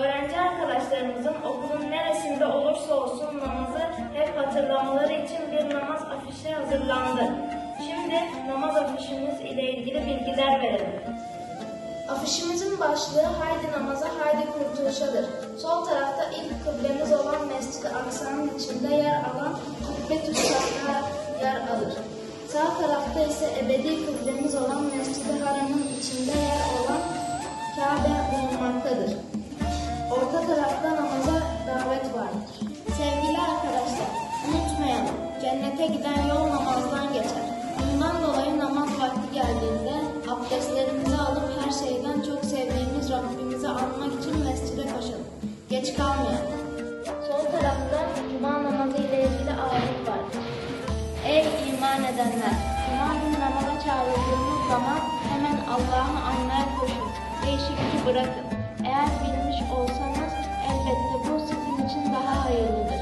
Öğrenci arkadaşlarımızın okulun neresinde olursa olsun namazı hep hatırlamaları için bir namaz afişi hazırlandı. Şimdi namaz afişimiz ile ilgili bilgiler verelim. Afişimizin başlığı Haydi namaza, haydi kurtuluşadır. Sol tarafta ilk kıblemiz olan Mescid-i Aksa'nın içinde yer alan Kubbetü Sahra yer alır. Sağ tarafta ise ebedi kıblemiz olan Mescid-i Haram'ın içinde yer olan Kabe bulunmaktadır. İman edenler! Cuma namaza çağrıldığınız zaman hemen Allah'ı anmaya koşun. Değişikliği bırakın. Eğer bilmiş olsanız elbette bu sizin için daha hayırlıdır.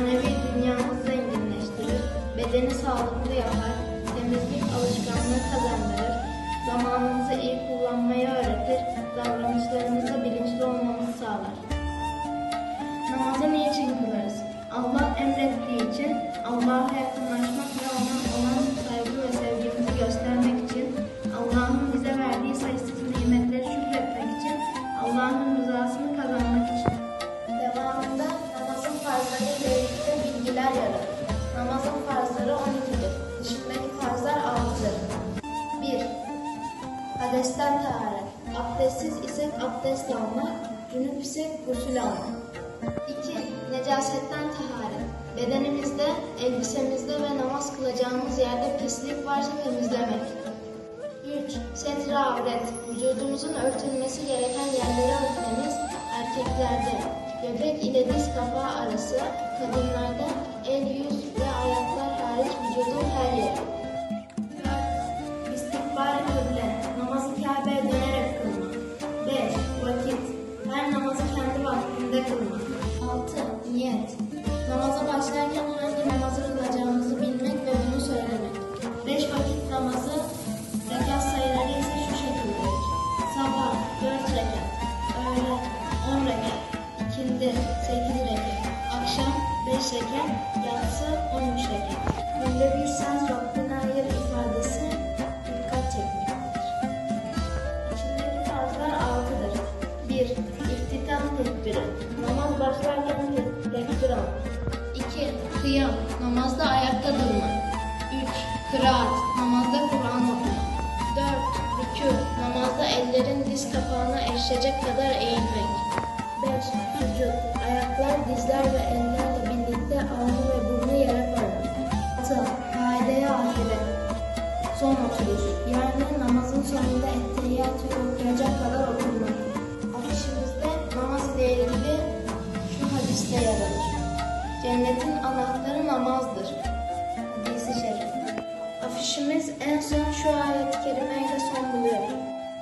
Manevi dünyamızı zenginleştirir, bedeni sağlıklı yapar, temizlik alışkanlığı kazandırır, zamanımızı iyi kullanmayı öğretir, davranışlarımızda bilinçli olmamızı sağlar. Hadesten taharet. Abdestsiz isek abdest almak, cünüp isek gusül almak. 2. Necasetten taharet. Bedenimizde, elbisemizde ve namaz kılacağımız yerde pislik varsa temizlemek. 3. Setre avret. Vücudumuzun örtülmesi gereken yerleri örtmemiz erkeklerde. Göbek ile diz kapağı arası, kadınlarda Başlarken hangi namazı kılacağımızı bilmek ve bunu söylemek. 5 vakit namazı rekat sayıları ise şu şekildedir. Sabah 4 rekat, öğle 10 rekat, ikindi 8 rekat, akşam 5 rekat, Kıyam. Namazda ayakta durmak. 3. Kıraat. Namazda Kur'an okumak. 4. Rükû. Namazda ellerin diz kapağına erişecek kadar eğilmek. 5. Vücut. Ayaklar, dizler ve ellerle birlikte alnı ve burnu yere koymak. 6. Kaideye ahiret. Son oturuş. Yani namazın sonunda ettehiyyatü okuyacak kadar oturmak. Cennetin anahtarı namazdır. Hadisi şerif. Afişimiz en son şu ayet-i kerimeyle son buluyor.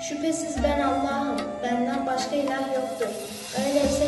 Şüphesiz ben Allah'ım, benden başka ilah yoktur. Öyleyse